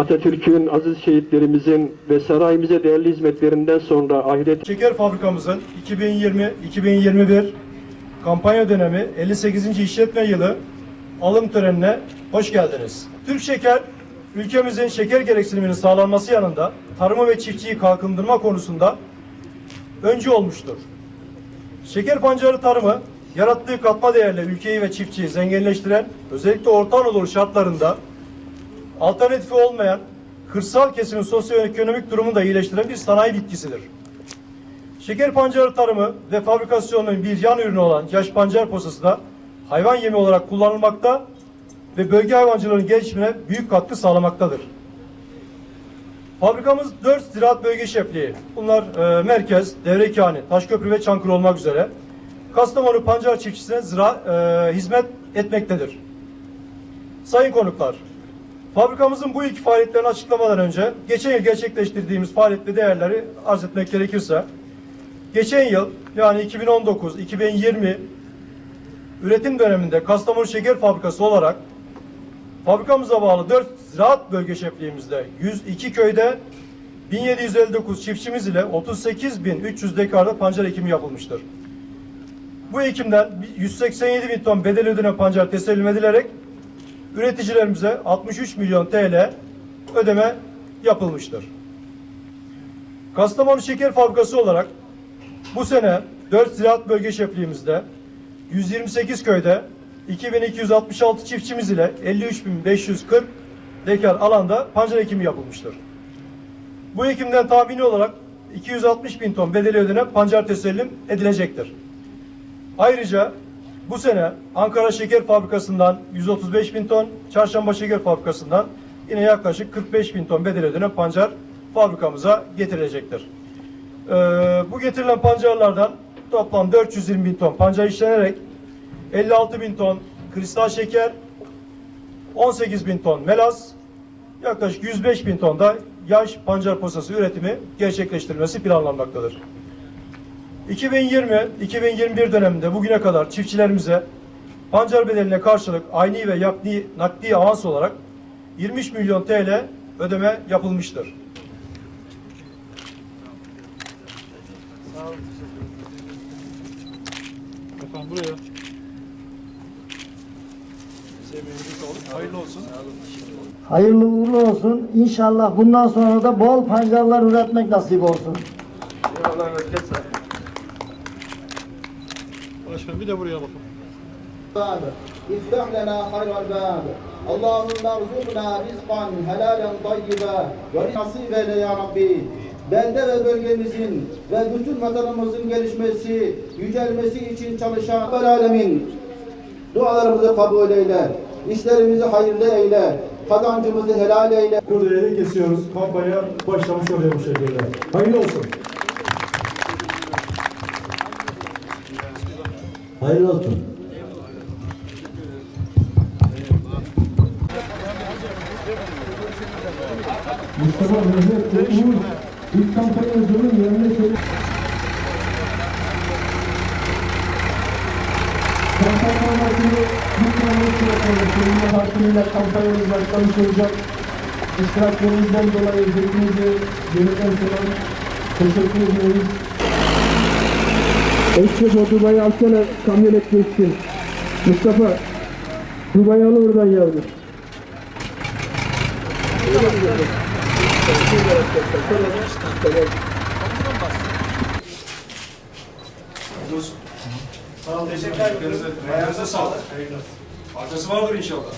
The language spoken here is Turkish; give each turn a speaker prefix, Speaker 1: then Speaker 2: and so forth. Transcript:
Speaker 1: Atatürk'ün, aziz şehitlerimizin ve sarayımıza değerli hizmetlerinden sonra ahiret
Speaker 2: Şeker fabrikamızın 2020-2021 kampanya dönemi 58. işletme yılı alım törenine hoş geldiniz. Türk Şeker, ülkemizin şeker gereksiniminin sağlanması yanında tarımı ve çiftçiyi kalkındırma konusunda öncü olmuştur. Şeker pancarı tarımı, yarattığı katma değerle ülkeyi ve çiftçiyi zenginleştiren, özellikle Orta Anadolu şartlarında alternatifi olmayan kırsal kesimin sosyoekonomik durumunu da iyileştiren bir sanayi bitkisidir. Şeker pancarı tarımı ve fabrikasyonunun bir yan ürünü olan yaş pancar posası da hayvan yemi olarak kullanılmakta ve bölge hayvancılığının gelişimine büyük katkı sağlamaktadır. Fabrikamız 4 ziraat bölge şefliği. Bunlar e, Merkez, Devrekani, Taşköprü ve Çankırı olmak üzere. Kastamonu pancar çiftçisine zira, e, hizmet etmektedir. Sayın konuklar, fabrikamızın bu ilk faaliyetlerini açıklamadan önce geçen yıl gerçekleştirdiğimiz faaliyet ve değerleri arz etmek gerekirse geçen yıl yani 2019-2020 üretim döneminde Kastamonu Şeker Fabrikası olarak fabrikamıza bağlı 4 ziraat bölge şefliğimizde 102 köyde 1759 çiftçimiz ile 38.300 dekarda pancar ekimi yapılmıştır. Bu ekimden 187 bin ton bedel ödenen pancar teslim edilerek üreticilerimize 63 milyon TL ödeme yapılmıştır. Kastamonu Şeker Fabrikası olarak bu sene 4 ziraat bölge şefliğimizde 128 köyde 2266 çiftçimiz ile 53.540 dekar alanda pancar ekimi yapılmıştır. Bu ekimden tahmini olarak 260 bin ton bedeli ödenen pancar teslim edilecektir. Ayrıca bu sene Ankara Şeker Fabrikası'ndan 135 bin ton, Çarşamba Şeker Fabrikası'ndan yine yaklaşık 45 bin ton bedel ödenen pancar fabrikamıza getirilecektir. Ee, bu getirilen pancarlardan toplam 420 bin ton pancar işlenerek 56 bin ton kristal şeker, 18 bin ton melaz, yaklaşık 105 bin ton da yaş pancar posası üretimi gerçekleştirilmesi planlanmaktadır. 2020-2021 döneminde bugüne kadar çiftçilerimize pancar bedeline karşılık ayni ve yakni, nakdi avans olarak 23 milyon TL ödeme yapılmıştır.
Speaker 3: Efendim buraya.
Speaker 2: Hayırlı olsun.
Speaker 4: Hayırlı uğurlu olsun. İnşallah bundan sonra da bol pancarlar üretmek nasip olsun.
Speaker 3: Başkanım bir de buraya bakın.
Speaker 5: Bab. İftah lana hayral bab. Allahümme rzuqna rizqan ve nasibele ya Belde ve bölgemizin ve bütün vatanımızın gelişmesi, yücelmesi için çalışan Rabbel Alemin dualarımızı kabul eyle. İşlerimizi hayırlı eyle. Kazancımızı helal eyle.
Speaker 2: Kurdeleyi kesiyoruz. Kampanya başlamış oluyor bu şekilde. Hayırlı olsun.
Speaker 4: Hayırlı olsun. Mustafa Mehmet Uğur ilk kampanyacının yerine şöyle Kampanyasını lütfen unutmayalım. Seninle hakkıyla kampanyamız başlamış olacak. İştiraklerinizden dolayı hepinize gönülden selam. Teşekkür ediyoruz.
Speaker 1: O Dubai'yi alsana kamyonet geçsin. Mustafa Dubai'yi al oradan yavrum.
Speaker 2: Teşekkür ederiz. Ayağınıza sağlık. Arkası vardır inşallah.